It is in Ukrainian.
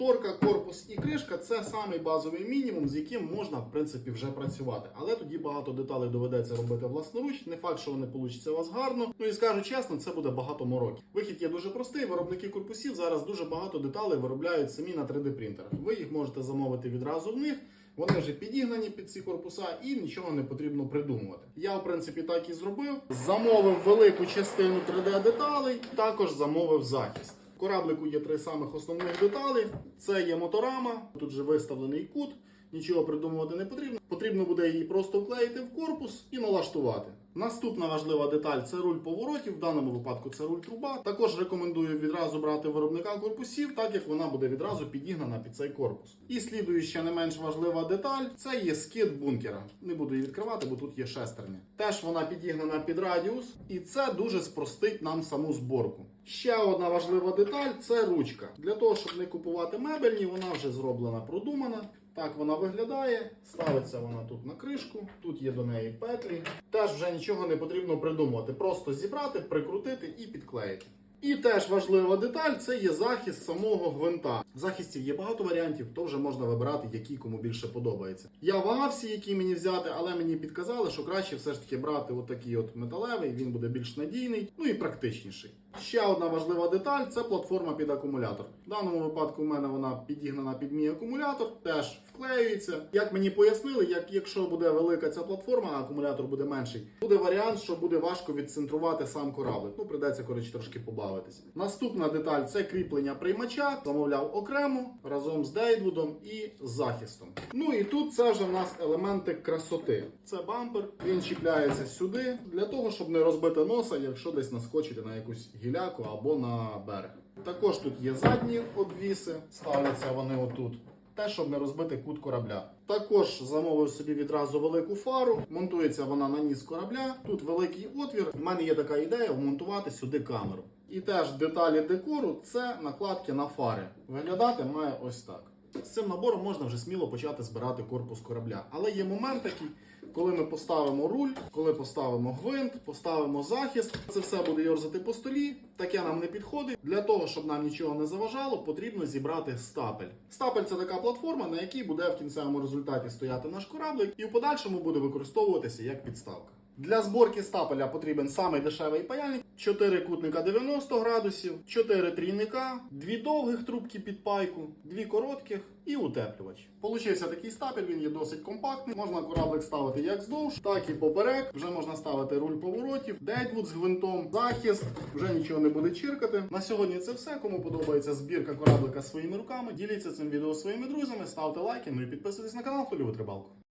Шторка, корпус і кришка це самий базовий мінімум, з яким можна в принципі вже працювати. Але тоді багато деталей доведеться робити власноруч. Не факт, що вони получаться у вас гарно. Ну і скажу чесно, це буде багато мороків. Вихід є дуже простий. Виробники корпусів зараз дуже багато деталей виробляють самі на 3D принтерах. Ви їх можете замовити відразу в них. Вони вже підігнані під ці корпуса і нічого не потрібно придумувати. Я, в принципі, так і зробив. Замовив велику частину 3D деталей, також замовив захист. Кораблику є три самих основних деталі. Це є моторама, тут же виставлений кут. Нічого придумувати не потрібно. Потрібно буде її просто вклеїти в корпус і налаштувати. Наступна важлива деталь це руль поворотів. В даному випадку це руль труба. Також рекомендую відразу брати виробника корпусів, так як вона буде відразу підігнана під цей корпус. І слідуюча не менш важлива деталь це є скид бункера. Не буду її відкривати, бо тут є шестерня. Теж вона підігнана під радіус, і це дуже спростить нам саму зборку. Ще одна важлива деталь це ручка. Для того, щоб не купувати мебельні, вона вже зроблена, продумана. Так вона виглядає. Ставиться вона тут на кришку, тут є до неї петлі. Теж вже нічого не потрібно придумувати. Просто зібрати, прикрутити і підклеїти. І теж важлива деталь це є захист самого гвинта. Захистів є багато варіантів, то вже можна вибирати, який кому більше подобається. Я вагався, який мені взяти, але мені підказали, що краще все ж таки брати отакий от металевий, він буде більш надійний, ну і практичніший. Ще одна важлива деталь це платформа під акумулятор. В даному випадку в мене вона підігнана під мій акумулятор, теж вклеюється. Як мені пояснили, як якщо буде велика ця платформа, а акумулятор буде менший, буде варіант, що буде важко відцентрувати сам кораблик. Ну придеться коротше трошки побавитися. Наступна деталь це кріплення приймача. Замовляв окремо разом з Дейдвудом і з захистом. Ну і тут це вже в нас елементи красоти. Це бампер. Він чіпляється сюди для того, щоб не розбити носа, якщо десь наскочити на якусь гіляку або на берег. Також тут є задні обвіси, ставляться вони отут. Те, щоб не розбити кут корабля. Також замовив собі відразу велику фару. Монтується вона на ніс корабля. Тут великий отвір. У мене є така ідея вмонтувати сюди камеру. І теж деталі декору це накладки на фари. Виглядати має ось так. З цим набором можна вже сміло почати збирати корпус корабля. Але є момент такий, коли ми поставимо руль, коли поставимо гвинт, поставимо захист, це все буде йорзати по столі. Таке нам не підходить. Для того, щоб нам нічого не заважало, потрібно зібрати стапель. Стапель це така платформа, на якій буде в кінцевому результаті стояти наш кораблик, і в подальшому буде використовуватися як підставка. Для зборки стапеля потрібен самий дешевий паяльник, 4 кутника 90 градусів, 4 трійника, 2 довгих трубки під пайку, 2 коротких і утеплювач. Получився такий стапель, він є досить компактний. Можна кораблик ставити як здовж, так і поперек. Вже можна ставити руль поворотів, дедвуд з гвинтом, захист, вже нічого не буде чиркати. На сьогодні це все. Кому подобається збірка кораблика своїми руками, діліться цим відео своїми друзями, ставте лайки, ну і підписуйтесь на канал, хто любить рибалку.